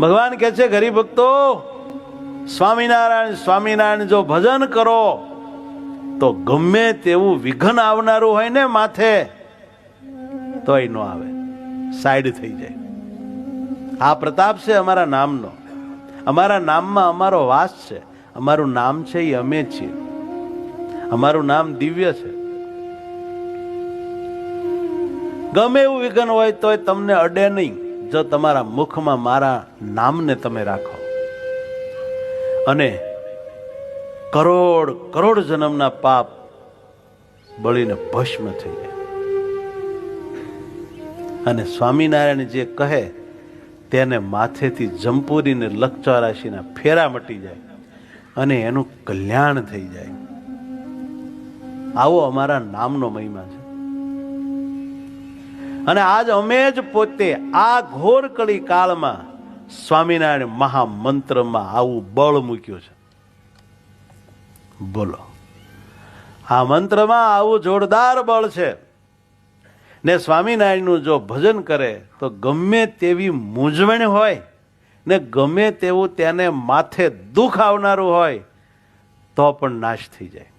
ભગવાન કહે છે, ગરીબ ભક્તો, સ્વામિનારાયણ સ્વામિનારાયણ જો ભજન કરો, તો ગમે તેવું વિઘન આવનારું હોય ને માથે, તોય ન આવે. સાઈડ થઈ જાય. આ પ્રતાપ છે અમારા નામનો. અમારા નામમાં અમારો વાસ છે. અમારું નામ છે એ અમે છીએ. અમારું નામ દિવ્ય છે. ગમે એવું વિઘન હોય તોય તમને અડે નહીં. જો તમારા મુખમાં મારા નામને તમે રાખો. અને કરોડ કરોડ જન્મના પાપ બળીને ભસ્મ થઈ જાય. અને સ્વામિનારાયણ જે કહે, તેને માથેથી જંપુરીને લક્ષ ફેરા મટી જાય અને એનું કલ્યાણ થઈ જાય. આવો અમારા નામનો મહિમા છે. અને આજ અમે જ પોતે આ ઘોર કળી કાળમાં સ્વામિનારાયણ મહામંત્રમાં આવું બળ મૂક્યું છે. બોલો. આ મંત્રમાં આવું જોરદાર બળ છે. ને સ્વામિનારાયણનું જો ભજન કરે તો ગમે તેવી મૂંઝવણ હોય ને ગમે તેવું તેને માથે દુઃખ આવનારું હોય તો પણ નાશ થઈ જાય.